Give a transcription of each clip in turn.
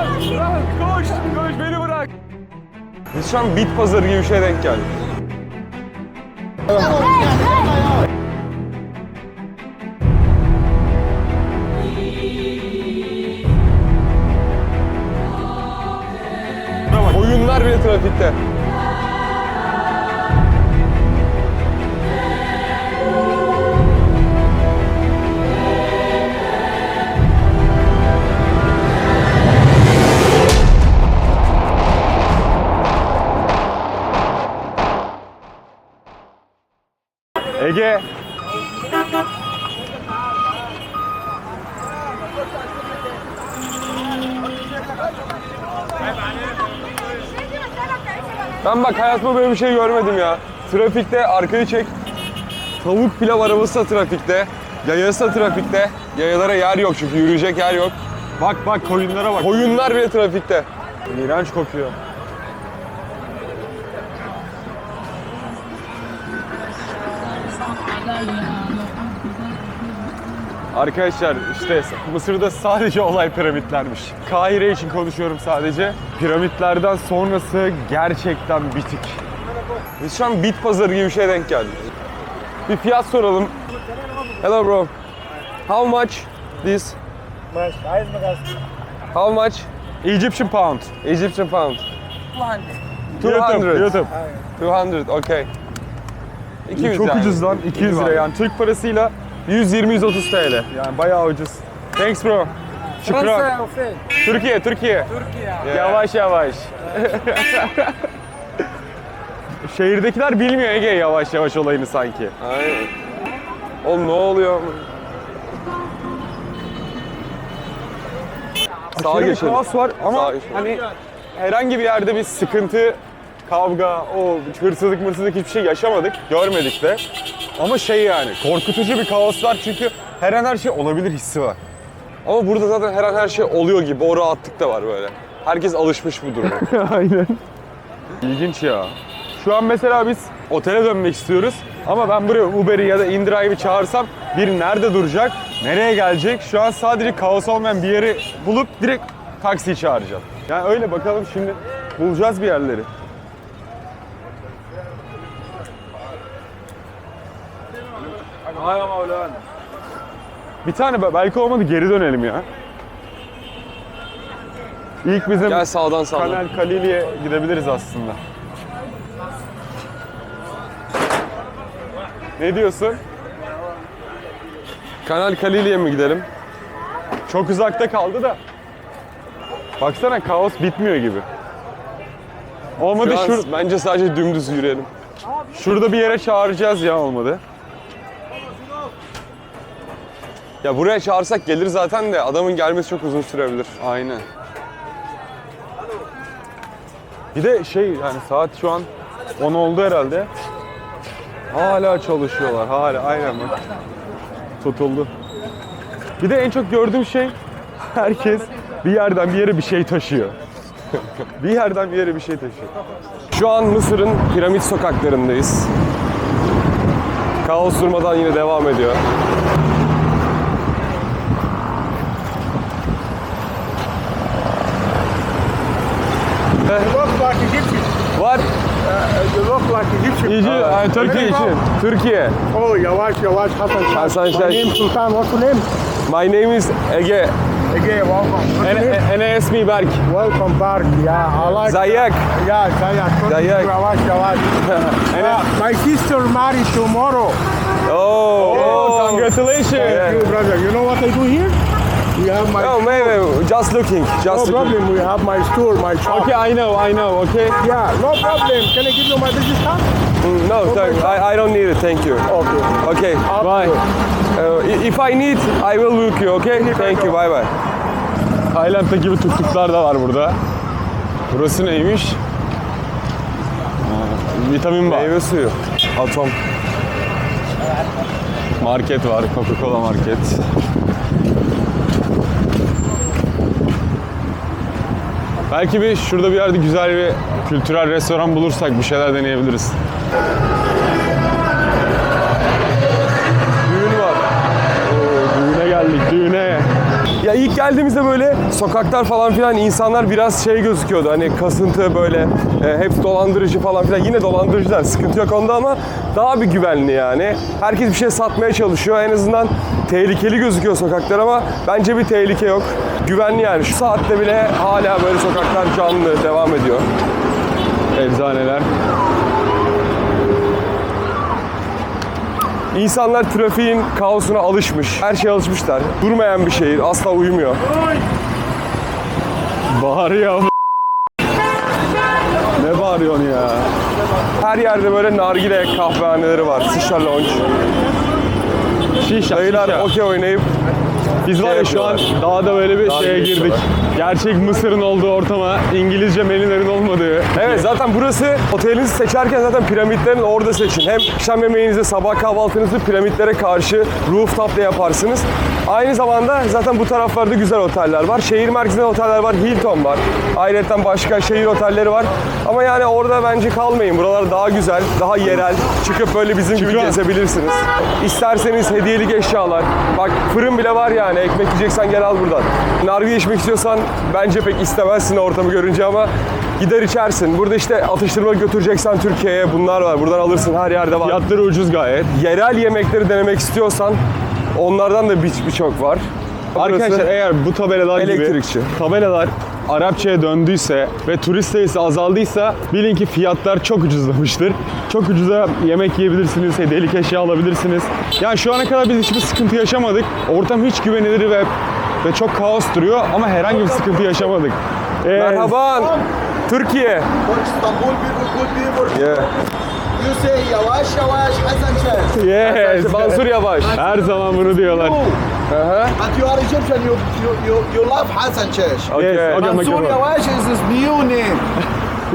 Lan koş, koş beni bırak. Biz şu an bit pazarı gibi bir şeye denk geldik. Oyunlar bile trafikte. Ege. Ben bak hayatımda böyle bir şey görmedim ya. Trafikte arkayı çek. Tavuk pilav arabası da trafikte. Yayası da trafikte. Yayalara yer yok çünkü yürüyecek yer yok. Bak bak koyunlara bak. Koyunlar bile trafikte. İğrenç kokuyor. Arkadaşlar işte Mısır'da sadece olay piramitlermiş. Kahire için konuşuyorum sadece. Piramitlerden sonrası gerçekten bitik. Biz şu an bit pazarı gibi bir şeye denk geldik. Bir fiyat soralım. Hello bro. How much this? How much? Egyptian pound. Egyptian pound. 200. YouTube, YouTube. 200, okay. 200 Çok yani. ucuz lan 200 lira yani Türk parasıyla 120-130 TL. yani bayağı ucuz. Thanks bro. Şükran. Türkiye, Türkiye. Yeah. Yavaş yavaş. Şehirdekiler bilmiyor Ege yavaş yavaş olayını sanki. Aynen. Oğlum ne oluyor? Sağa Aşırı bir geçelim. kaos var ama Sağa geçelim. hani herhangi bir yerde bir sıkıntı, kavga, o hırsızlık mırsızlık hiçbir şey yaşamadık, görmedik de. Ama şey yani korkutucu bir kaos var çünkü her an her şey olabilir hissi var. Ama burada zaten her an her şey oluyor gibi. O rahatlık da var böyle. Herkes alışmış bu duruma. Aynen. İlginç ya. Şu an mesela biz otele dönmek istiyoruz ama ben buraya Uber'i ya da InDrive'i çağırsam bir nerede duracak, nereye gelecek? Şu an sadece kaos olmayan bir yeri bulup direkt taksiyi çağıracağım. Yani öyle bakalım şimdi bulacağız bir yerleri. Bir tane be- belki olmadı geri dönelim ya. İlk bizim Gel sağdan sağdan. Kanal Kalili'ye gidebiliriz aslında. Ne diyorsun? Kanal Kalili'ye mi gidelim? Çok uzakta kaldı da. Baksana kaos bitmiyor gibi. Olmadı Şu an şur- bence sadece dümdüz yürüyelim. şurada bir yere çağıracağız ya olmadı. Ya buraya çağırsak gelir zaten de adamın gelmesi çok uzun sürebilir. Aynen. Bir de şey yani saat şu an 10 oldu herhalde. Hala çalışıyorlar hala aynen bak. Tutuldu. Bir de en çok gördüğüm şey herkes bir yerden bir yere bir şey taşıyor. bir yerden bir yere bir şey taşıyor. Şu an Mısır'ın piramit sokaklarındayız. Kaos durmadan yine devam ediyor. Look like Egyptian. Var. Uh, you look like Egyptian. Yani Türkiye Very için. well. Türkiye. Oh, Yavaş, Yavaş, Hassan Shah. Hasan My name Sultan. What's your name? My name is Ege. Again, welcome. What's En, your name? Enes mi Berk? Welcome back. Yeah, I like. Zayak. Yeah, Zayak. Zayak. Yavaş, Yavaş. Uh, my sister married tomorrow. Oh, Oh, congratulations. Yeah. You brother, you know what I do here? We have my. Oh, maybe just looking, no just looking. problem. We have my store, my shop. Okay, I know, I know, okay? Yeah, no problem. Can I give you my business card? Mm, No, thank, I, I don't need it. Thank you. Okay. Okay. Bye. Uh, if I need, I will book you. Okay. Thank you. Bye bye. Tayland'da gibi tuktuklar da var burada. Burası neymiş? Aa, vitamin bar. Meyve suyu. Atom. Market var, Coca-Cola market. Belki bir şurada bir yerde güzel bir kültürel restoran bulursak bir şeyler deneyebiliriz. Geldiğimizde böyle sokaklar falan filan insanlar biraz şey gözüküyordu. Hani kasıntı böyle e, hep dolandırıcı falan filan. Yine dolandırıcılar sıkıntı yok onda ama daha bir güvenli yani. Herkes bir şey satmaya çalışıyor. En azından tehlikeli gözüküyor sokaklar ama bence bir tehlike yok. Güvenli yani. Şu saatte bile hala böyle sokaklar canlı devam ediyor. Eczaneler. İnsanlar trafiğin kaosuna alışmış. Her şeye alışmışlar. Durmayan bir şehir. Asla uyumuyor. Bağırıyor. ne bağırıyorsun ya? Her yerde böyle nargile kahvehaneleri var. Sişa lounge. Şişa, Dayılar şişa. okey oynayıp Biz var ya şu an yapıyorlar. dağda böyle bir Daha şeye girdik. Gerçek Mısır'ın olduğu ortama İngilizce menülerin olmadığı. Evet zaten burası otelinizi seçerken zaten piramitlerin orada seçin. Hem akşam yemeğinizi, sabah kahvaltınızı piramitlere karşı rooftop'ta yaparsınız. Aynı zamanda zaten bu taraflarda güzel oteller var. Şehir merkezinde oteller var, Hilton var. Ayrıca başka şehir otelleri var. Ama yani orada bence kalmayın. Buralar daha güzel, daha yerel. Çıkıp böyle bizim gibi gezebilirsiniz. İsterseniz hediyelik eşyalar. Bak fırın bile var yani. Ekmek yiyeceksen gel al buradan. Nargile içmek istiyorsan bence pek istemezsin ortamı görünce ama gider içersin. Burada işte atıştırma götüreceksen Türkiye'ye bunlar var. Buradan alırsın her yerde var. Fiyatları ucuz gayet. Yerel yemekleri denemek istiyorsan onlardan da bir- birçok var. Arkadaşlar Burası eğer bu tabelalar Elektrikçi. gibi tabelalar Arapçaya döndüyse ve turist sayısı azaldıysa bilin ki fiyatlar çok ucuzlamıştır. Çok ucuza yemek yiyebilirsiniz, hediyelik eşya alabilirsiniz. Yani şu ana kadar biz hiçbir sıkıntı yaşamadık. Ortam hiç güvenilir ve ve çok kaos duruyor ama herhangi bir sıkıntı yaşamadık. Ee, Merhaban. Türkiye. Istanbul people, good people. Yeah. You say yavaş yavaş Hasan. Yes. Mansur Yavaş. Her zaman bunu diyorlar. Aha. but you are Egyptian, you, you, you, you love Hasan Şah. Okay. Yes, okay, Mansur okay. Yavaş is his new name.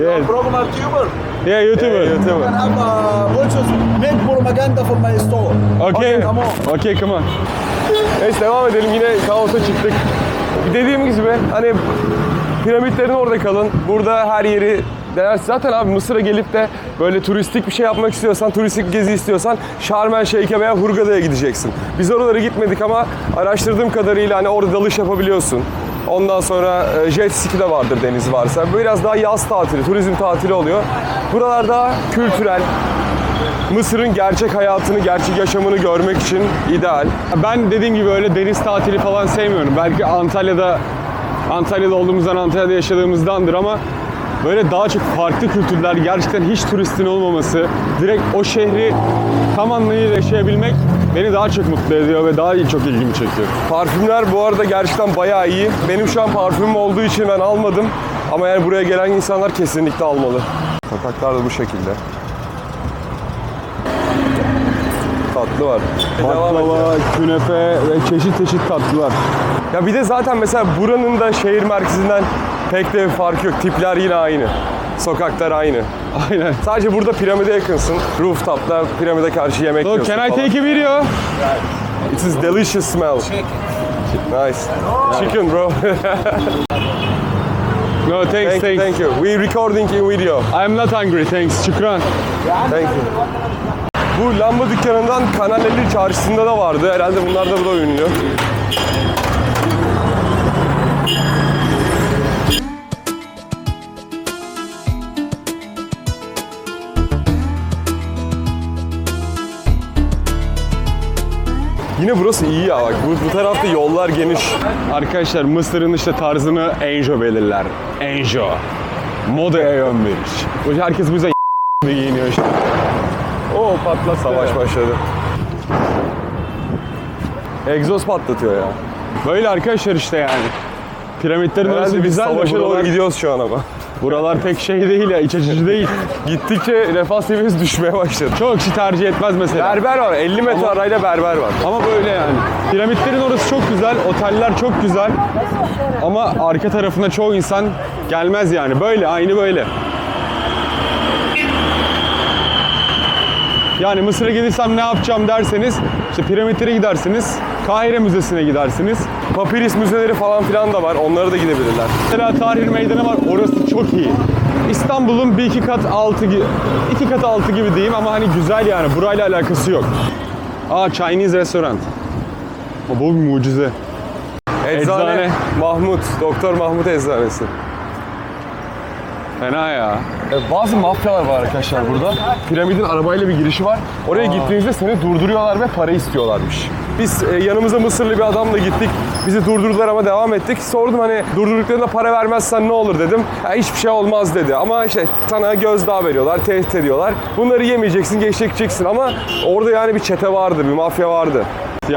Yes. Programmer tuber. Yeah, YouTuber. Yeah, YouTuber. And have uh, also make propaganda for my store. Okay. come on. Okay, come on. Neyse devam edelim. Yine kaosa çıktık. Dediğim gibi hani piramitlerin orada kalın. Burada her yeri denersin. Zaten abi Mısır'a gelip de böyle turistik bir şey yapmak istiyorsan, turistik gezi istiyorsan Şarm El Şeyh'e veya Hurgada'ya gideceksin. Biz oralara gitmedik ama araştırdığım kadarıyla hani orada dalış yapabiliyorsun. Ondan sonra e, jet ski de vardır deniz varsa. Biraz daha yaz tatili, turizm tatili oluyor. Buralar daha kültürel, Mısır'ın gerçek hayatını, gerçek yaşamını görmek için ideal. Ben dediğim gibi öyle deniz tatili falan sevmiyorum. Belki Antalya'da Antalya'da olduğumuzdan Antalya'da yaşadığımızdandır ama böyle daha çok farklı kültürler, gerçekten hiç turistin olmaması, direkt o şehri tam anlamıyla yaşayabilmek beni daha çok mutlu ediyor ve daha iyi çok ilgimi çekiyor. Parfümler bu arada gerçekten bayağı iyi. Benim şu an parfümüm olduğu için ben almadım. Ama yani buraya gelen insanlar kesinlikle almalı. Sokaklar da bu şekilde. Tatlı var. E, devam Baklava, künefe ve çeşit çeşit tatlılar. Ya bir de zaten mesela buranın da şehir merkezinden pek de bir farkı yok. Tipler yine aynı. Sokaklar aynı. Aynen. Sadece burada piramide yakınsın. Rooftop'ta piramide karşı yemek So yiyorsun can I falan. take a video? It is delicious smell. Nice. Chicken bro. No thanks, thank, thanks. thank you. We recording in video. I'm not hungry, thanks. Şükran. Thank you. Bu lamba dükkanından Kanal 50 çarşısında da vardı. Herhalde bunlar da burada ünlü. Yine burası iyi ya bak. Bu, bu tarafta yollar geniş. Arkadaşlar Mısır'ın işte tarzını Enjo belirler. Enjo. Modaya yön verir. Herkes bu yüzden giyiniyor işte. Oo patla savaş başladı. Egzoz patlatıyor ya. Böyle arkadaşlar işte yani. Piramitlerin orası Herhalde biz güzel de savaşa doğru buralar, gidiyoruz şu an ama. buralar pek şey değil ya, iç açıcı değil. Gittikçe refah seviyesi düşmeye başladı. Çok kişi tercih etmez mesela. Berber var. 50 metre arayla berber var. Ama böyle yani. Piramitlerin orası çok güzel, oteller çok güzel. Ama arka tarafına çoğu insan gelmez yani. Böyle, aynı böyle. Yani Mısır'a gelirsem ne yapacağım derseniz, işte piramitlere gidersiniz, Kahire Müzesi'ne gidersiniz. Papiris müzeleri falan filan da var. Onlara da gidebilirler. Mesela Tahrir Meydanı var, orası çok iyi. İstanbul'un bir iki kat altı, iki kat altı gibi diyeyim ama hani güzel yani, burayla alakası yok. Aa Chinese restaurant. Bu bir mucize. Eczane, Eczane. Mahmut, Doktor Mahmut Eczanesi. Fena ya. E, Bazı mafyalar var arkadaşlar burada. Piramidin arabayla bir girişi var. Oraya gittiğinizde seni durduruyorlar ve para istiyorlarmış. Biz e, yanımıza Mısırlı bir adamla gittik. Bizi durdurdular ama devam ettik. Sordum hani durdurduklarında para vermezsen ne olur dedim. Ya hiçbir şey olmaz dedi. Ama işte sana gözdağı veriyorlar, tehdit ediyorlar. Bunları yemeyeceksin, geçeceksin ama orada yani bir çete vardı, bir mafya vardı.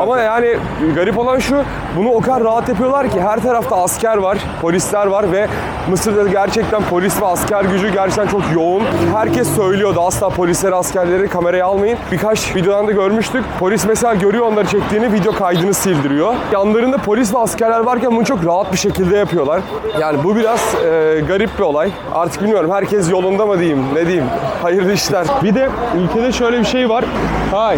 Ama yani garip olan şu, bunu o kadar rahat yapıyorlar ki her tarafta asker var, polisler var ve Mısır'da gerçekten polis ve asker gücü gerçekten çok yoğun. Herkes söylüyordu asla polisleri, askerleri kameraya almayın. Birkaç videodan da görmüştük. Polis mesela görüyor onları çektiğini, video kaydını sildiriyor. Yanlarında polis ve askerler varken bunu çok rahat bir şekilde yapıyorlar. Yani bu biraz e, garip bir olay. Artık bilmiyorum herkes yolunda mı diyeyim, ne diyeyim. Hayırlı işler. Bir de ülkede şöyle bir şey var. Hay. Hay.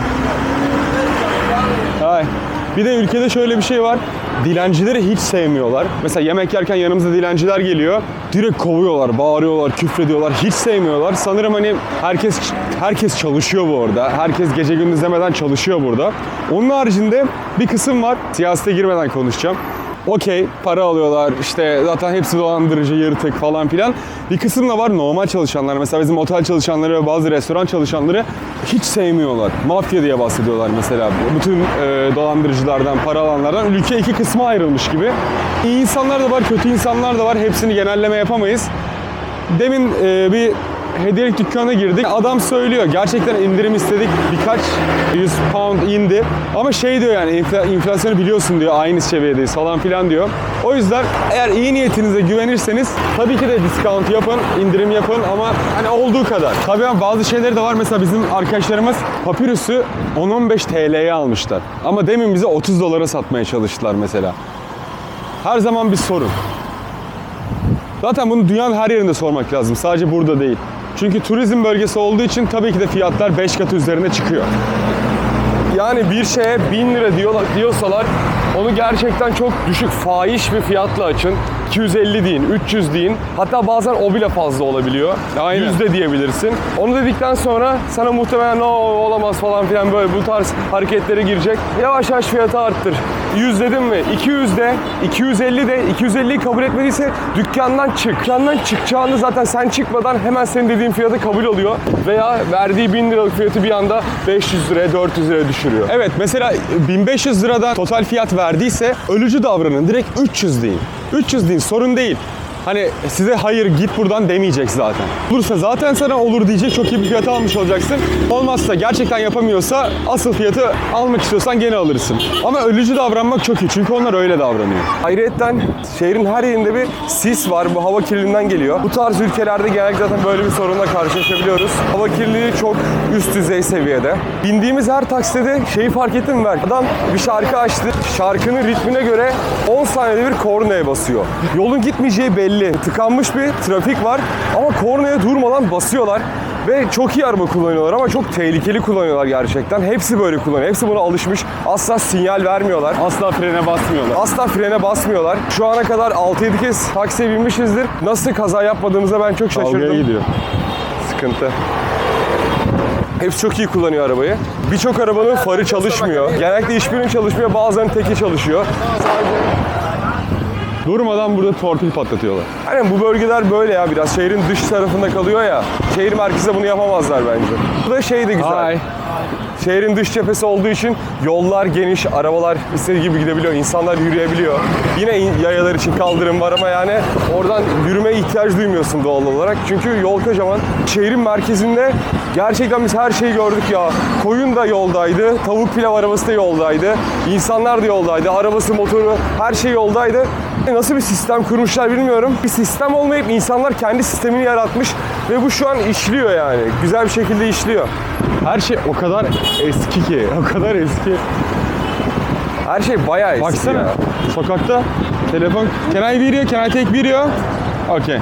Bir de ülkede şöyle bir şey var. Dilencileri hiç sevmiyorlar. Mesela yemek yerken yanımıza dilenciler geliyor. Direkt kovuyorlar, bağırıyorlar, küfrediyorlar. Hiç sevmiyorlar. Sanırım hani herkes herkes çalışıyor bu arada. Herkes gece gündüz demeden çalışıyor burada. Onun haricinde bir kısım var. Siyasete girmeden konuşacağım. Okey para alıyorlar işte zaten hepsi dolandırıcı yırtık falan filan. Bir kısım da var normal çalışanlar mesela bizim otel çalışanları ve bazı restoran çalışanları hiç sevmiyorlar. Mafya diye bahsediyorlar mesela. Bütün e, dolandırıcılardan, para alanlardan ülke iki kısma ayrılmış gibi. İyi insanlar da var, kötü insanlar da var. Hepsini genelleme yapamayız. Demin e, bir hediyelik dükkanına girdik. Adam söylüyor gerçekten indirim istedik. Birkaç 100 pound indi. Ama şey diyor yani enfla- enflasyonu biliyorsun diyor. Aynı seviyedeyiz falan filan diyor. O yüzden eğer iyi niyetinize güvenirseniz tabii ki de discount yapın, indirim yapın ama hani olduğu kadar. Tabii bazı şeyleri de var. Mesela bizim arkadaşlarımız papirüsü 10-15 TL'ye almışlar. Ama demin bize 30 dolara satmaya çalıştılar mesela. Her zaman bir sorun. Zaten bunu dünyanın her yerinde sormak lazım. Sadece burada değil. Çünkü turizm bölgesi olduğu için tabii ki de fiyatlar 5 katı üzerine çıkıyor. Yani bir şeye 1000 lira diyorlar, diyorsalar onu gerçekten çok düşük fahiş bir fiyatla açın. 250 deyin, 300 deyin. Hatta bazen o bile fazla olabiliyor. Aynen. Yüzde diyebilirsin. Onu dedikten sonra sana muhtemelen o olamaz falan filan böyle bu tarz hareketlere girecek. Yavaş yavaş fiyatı arttır. 100 dedim mi? 200 de, 250 de, 250'yi kabul etmediyse dükkandan çık. Dükkandan çıkacağını zaten sen çıkmadan hemen senin dediğin fiyatı kabul oluyor. Veya verdiği 1000 liralık fiyatı bir anda 500 liraya, 400 liraya düşürüyor. Evet mesela 1500 liradan total fiyat verdiyse ölücü davranın. Direkt 300 deyin. 300 deyin sorun değil. Hani size hayır git buradan demeyecek zaten. Olursa zaten sana olur diyecek çok iyi bir fiyata almış olacaksın. Olmazsa gerçekten yapamıyorsa asıl fiyatı almak istiyorsan gene alırsın. Ama ölücü davranmak çok iyi çünkü onlar öyle davranıyor. Ayrıyeten şehrin her yerinde bir sis var. Bu hava kirliliğinden geliyor. Bu tarz ülkelerde genellikle zaten böyle bir sorunla karşılaşabiliyoruz. Hava kirliliği çok üst düzey seviyede. Bindiğimiz her takside şeyi fark ettin mi? Adam bir şarkı açtı. Şarkının ritmine göre 10 saniyede bir kornaya basıyor. Yolun gitmeyeceği belli. Tıkanmış bir trafik var ama kornaya durmadan basıyorlar. Ve çok iyi araba kullanıyorlar ama çok tehlikeli kullanıyorlar gerçekten. Hepsi böyle kullanıyor. Hepsi buna alışmış. Asla sinyal vermiyorlar. Asla frene basmıyorlar. Asla frene basmıyorlar. Şu ana kadar 6-7 kez taksiye binmişizdir. Nasıl kaza yapmadığımıza ben çok şaşırdım. Kavgaya gidiyor. Sıkıntı. Hepsi çok iyi kullanıyor arabayı. Birçok arabanın farı çalışmıyor. Genellikle hiçbirinin çalışmıyor. Bazılarının teki çalışıyor. Durmadan burada torpil patlatıyorlar. Aynen bu bölgeler böyle ya biraz. Şehrin dış tarafında kalıyor ya. Şehir merkezinde bunu yapamazlar bence. Bu da şey de güzel. Ay. Şehrin dış cephesi olduğu için yollar geniş, arabalar istediği gibi gidebiliyor, insanlar yürüyebiliyor. Yine in- yayalar için kaldırım var ama yani oradan yürümeye ihtiyaç duymuyorsun doğal olarak. Çünkü yol kocaman. Şehrin merkezinde gerçekten biz her şeyi gördük ya. Koyun da yoldaydı, tavuk pilav arabası da yoldaydı, insanlar da yoldaydı, arabası, motoru, her şey yoldaydı. Nasıl bir sistem kurmuşlar bilmiyorum. Bir sistem olmayıp insanlar kendi sistemini yaratmış ve bu şu an işliyor yani. Güzel bir şekilde işliyor. Her şey o kadar eski ki, o kadar eski. Her şey bayağı eski Baksana ya. sokakta telefon can I video, can I take video? Okay.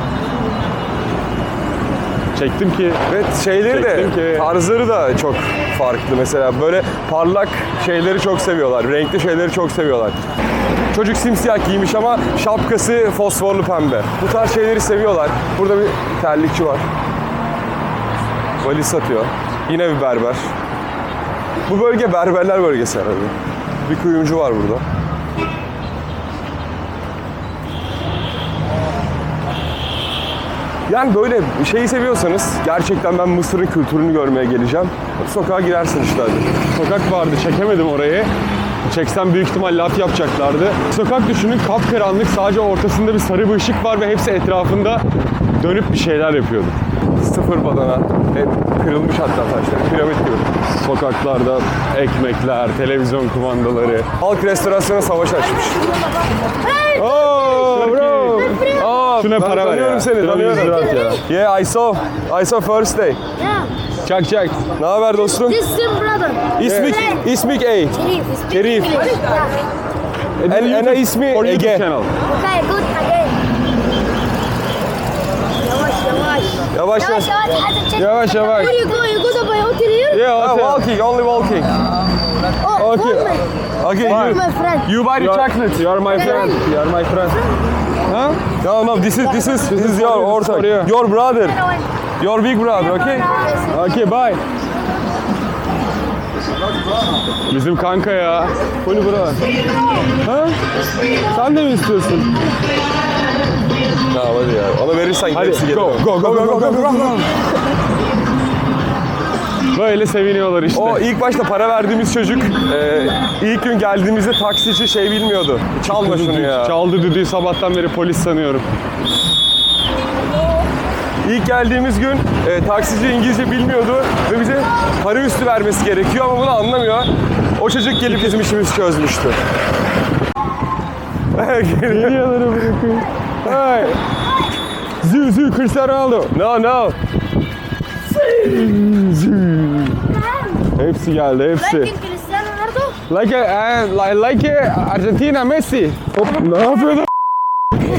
Çektim ki Ve şeyleri de, Çektim ki- tarzları da çok farklı. Mesela böyle parlak şeyleri çok seviyorlar. Renkli şeyleri çok seviyorlar. Çocuk simsiyah giymiş ama şapkası fosforlu pembe. Bu tarz şeyleri seviyorlar. Burada bir terlikçi var. Valiz satıyor. Yine bir berber. Bu bölge berberler bölgesi herhalde. Bir kuyumcu var burada. Yani böyle şeyi seviyorsanız gerçekten ben Mısır'ın kültürünü görmeye geleceğim. Sokağa girersin işte hadi. Sokak vardı çekemedim orayı. Çeksem büyük ihtimal laf yapacaklardı. Sokak düşünün kapkaranlık sadece ortasında bir sarı bir ışık var ve hepsi etrafında dönüp bir şeyler yapıyordu. Sıfır badana. Hep kırılmış hatta taşlar. Piramit gibi. Sokaklarda ekmekler, televizyon kumandaları. Halk restorasyona savaş açmış. Oh bro! Aa, Şuna para ver tanıyorum ya. seni, tanıyorum. 100 lira at ya. Yeah, I saw. I saw first day. Yeah. Çak çak. Ne haber dostum? This is brother. İsmik, İsmik A. Şerif. Şerif. Yeah. En, ene ismi For YouTube Ege. channel. Okay, good again. Yavaş yavaş. Yavaş yavaş. Yavaş yavaş. Where you go? You go to my hotel here? Yeah, Ah, hotel. walking, only walking. Oh, Okay. Okay, you, my friend. you buy the You are, chocolate. you are my friend. You are my friend. Huh? No, no, this is this is this is your ortak. Your brother. Your big brother, okay? Okay, bye. Bizim kanka ya. Bunu bura. Ha? Sen de mi istiyorsun? Tamam hadi ya. Ona verirsen Hadi gerisi gelir. go go go go go go go. Böyle seviniyorlar işte. O ilk başta para verdiğimiz çocuk e, ilk gün geldiğimizde taksici şey bilmiyordu. Çalma şunu ya. Çaldı düdüğü sabahtan beri polis sanıyorum. İlk geldiğimiz gün e, taksici İngilizce bilmiyordu ve bize para üstü vermesi gerekiyor ama bunu anlamıyor. O çocuk gelip bizim işimizi çözmüştü. Geliyorları bırakın. Hey. Zü zü Cristiano Ronaldo. no no. Hepsi geldi hepsi. Like Cristiano Ronaldo? Like a, uh, like a Argentina Messi. Hop ne yapıyorsun?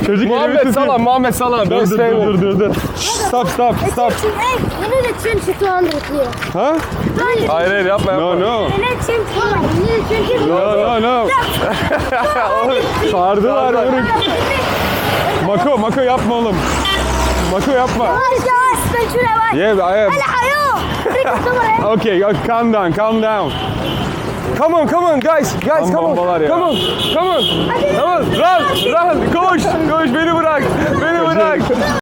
Çocuk Muhammed. Salah, Muhammed Salah. Dur dur dur dur dur. Stop stop stop. Hey, you need to change to 200 here. Ha? Hayır hayır yapma yapma. No no. No no no. Sardılar moruk. Mako Mako yapma oğlum. Mako yapma. Yavaş yavaş. Ben şuraya bak. Yeah, I am. Kamerayı. Okay, calm down, calm down. Come on, come on guys. Guys come on. bombalar ya. Come on. Come on. Come on. Run, run. Koş. Koş beni bırak. Beni bırak.